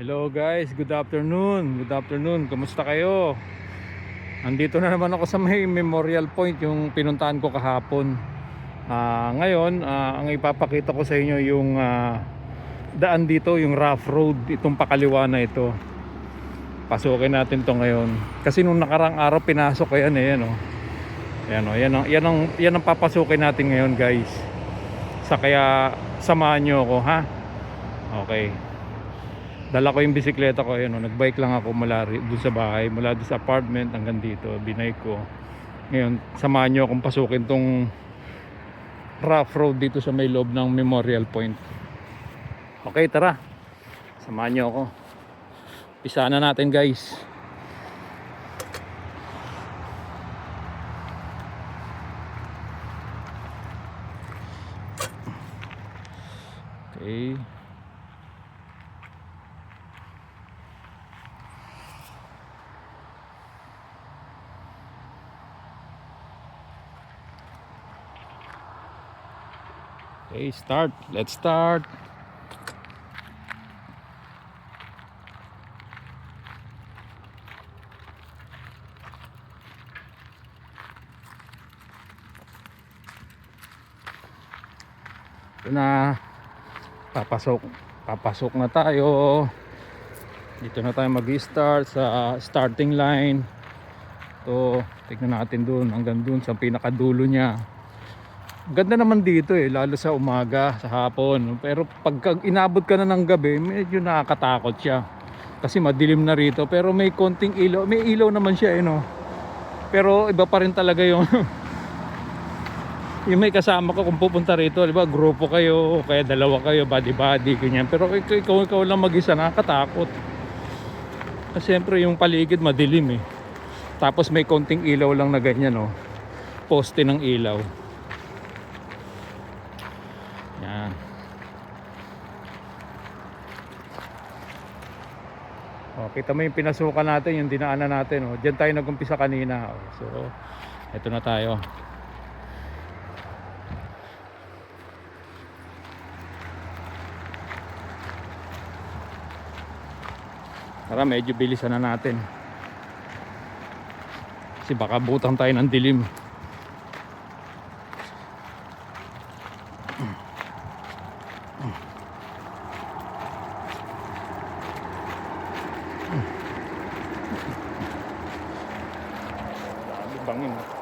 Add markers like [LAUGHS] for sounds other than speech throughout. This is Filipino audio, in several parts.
Hello guys, good afternoon. Good afternoon. Kumusta kayo? Andito na naman ako sa may Memorial Point yung pinuntahan ko kahapon. Ah, ngayon, ah, ang ipapakita ko sa inyo yung ah, daan dito, yung rough road, itong pakaliwa na ito. Pasukin natin to ngayon. Kasi nung nakarang araw pinasok ko yan eh, yan oh. Yan oh, yan ang yan ang yan ang papasukin natin ngayon, guys. Sa kaya samahan niyo ako, ha? Okay dala ko yung bisikleta ko ayun, oh, nagbike lang ako mula dun sa bahay mula dun sa apartment hanggang dito binay ko. Ngayon samahan nyo akong pasukin tong rough road dito sa may loob ng memorial point. Okay tara. Samahan nyo ako. Pisa na natin guys. Okay Okay, start. Let's start. Ito na. Papasok. Papasok na tayo. Dito na tayo mag-start sa starting line. Ito, tignan natin dun hanggang dun sa pinakadulo niya. Ganda naman dito eh, lalo sa umaga, sa hapon. Pero pag inabot ka na ng gabi, medyo nakakatakot siya. Kasi madilim na rito, pero may konting ilaw. May ilaw naman siya eh, no? Pero iba pa rin talaga yung [LAUGHS] yung may kasama ko kung pupunta rito, di ba, grupo kayo, kaya dalawa kayo, body-body, ganyan. Pero ikaw, ikaw, ikaw lang mag-isa, nakakatakot. Kasi siyempre yung paligid madilim eh. Tapos may konting ilaw lang na ganyan, no? Poste ng ilaw. O, kita mo yung pinasukan natin, yung dinaanan natin. O. Diyan tayo nag-umpisa kanina. O. So, eto na tayo. Tara, medyo bilisan na natin. Kasi baka butang tayo ng dilim. Dami bangin.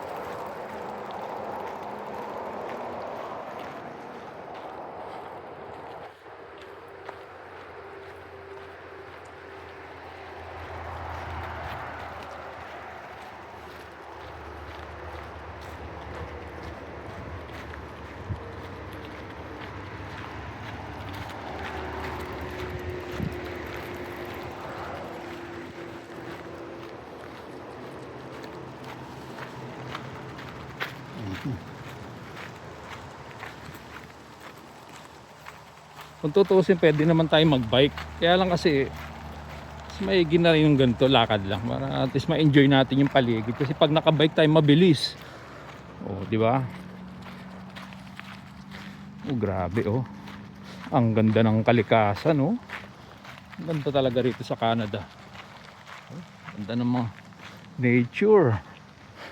Kung tutuusin, pwede naman tayo mag-bike. Kaya lang kasi, mas maigi na rin yung ganito, lakad lang. Para at least ma-enjoy natin yung paligid. Kasi pag nakabike tayo, mabilis. Oh, di ba? Oh, grabe oh. Ang ganda ng kalikasan oh. Ang ganda talaga rito sa Canada. Oh, ganda ng mga nature.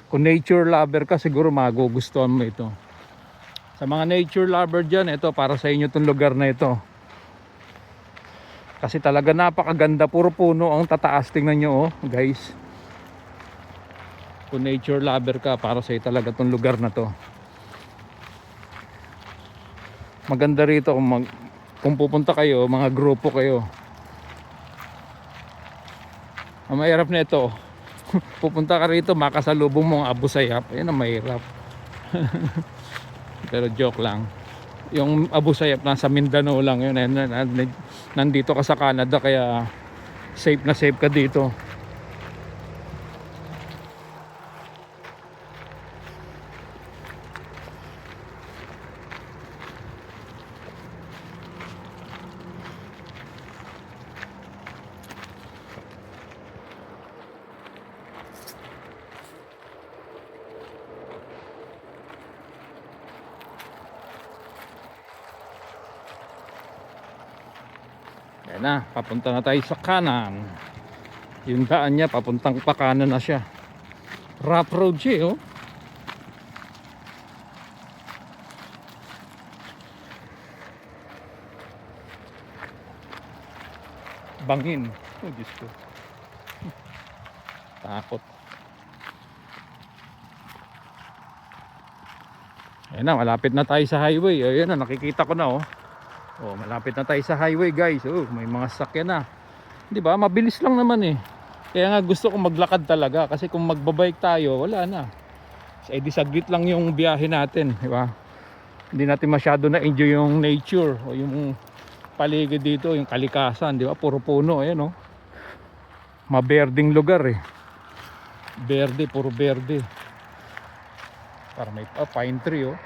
Kung nature lover ka, siguro magugustuhan mo ito. Sa mga nature lover dyan, ito para sa inyo itong lugar na ito. Kasi talaga napakaganda, puro puno ang tataas. Tingnan nyo oh, guys. Kung nature lover ka, para sa talaga itong lugar na to. Maganda rito kung, mag, kung pupunta kayo, mga grupo kayo. Ang mahirap na ito, [LAUGHS] pupunta ka rito, makasalubong mo ang Abu Sayyaf. Yan ang mahirap. [LAUGHS] Pero joke lang. Yung Abu Sayyaf nasa Mindanao lang yun. eh, nan- nan- Nandito ka sa Canada kaya safe na safe ka dito. Ayan na, papunta na tayo sa kanan. Yung daan niya, papuntang pakanan na siya. Rough road siya, eh, oh. Bangin. Oh, Diyos ko. [LAUGHS] Takot. Ayan na, malapit na tayo sa highway. Ayan na, nakikita ko na, oh. Oh, malapit na tayo sa highway, guys. Oh, may mga sakyan na. 'Di ba? Mabilis lang naman eh. Kaya nga gusto ko maglakad talaga kasi kung magbabike tayo, wala na. Eh di saglit lang yung biyahe natin, 'di ba? Hindi natin masyado na enjoy yung nature o yung paligid dito, yung kalikasan, 'di ba? Puro puno, ayan oh. Maberding lugar eh. Berde, puro berde. Para may ah, pine tree oh.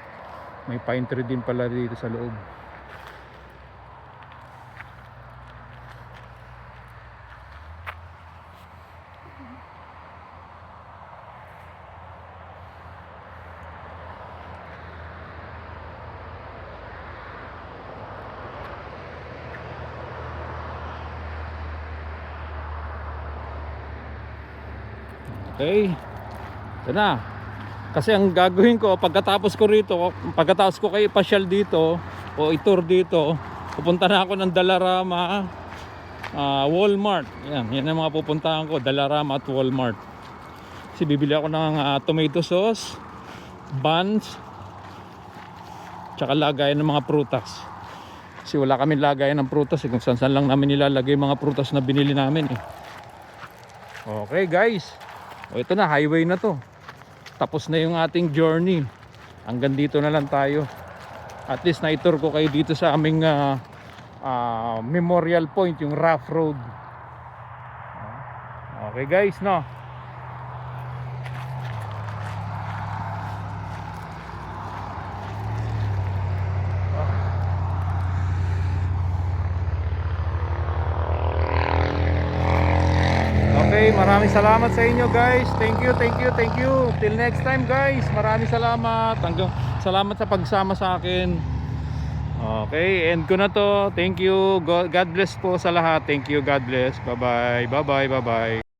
May pine tree din pala dito sa loob. Okay. Ito na. Kasi ang gagawin ko, pagkatapos ko rito, pagkatapos ko kayo ipasyal dito, o itur dito, pupunta na ako ng Dalarama, ah, Walmart. Yan, yan ang mga pupuntahan ko, Dalarama at Walmart. Kasi bibili ako ng ah, tomato sauce, buns, tsaka lagayan ng mga prutas. Kasi wala kami lagayan ng prutas, eh, kung saan saan lang namin nilalagay mga prutas na binili namin. Eh. Okay guys, o ito na, highway na to. Tapos na yung ating journey. Hanggang dito na lang tayo. At least na-tour ko kayo dito sa aming ah, ah, memorial point, yung rough road. Okay guys, no? Okay, maraming salamat sa inyo guys. Thank you, thank you, thank you. Till next time guys. Maraming salamat. Hanggang salamat sa pagsama sa akin. Okay, end ko na to. Thank you. God bless po sa lahat. Thank you. God bless. Bye-bye. Bye-bye. Bye-bye.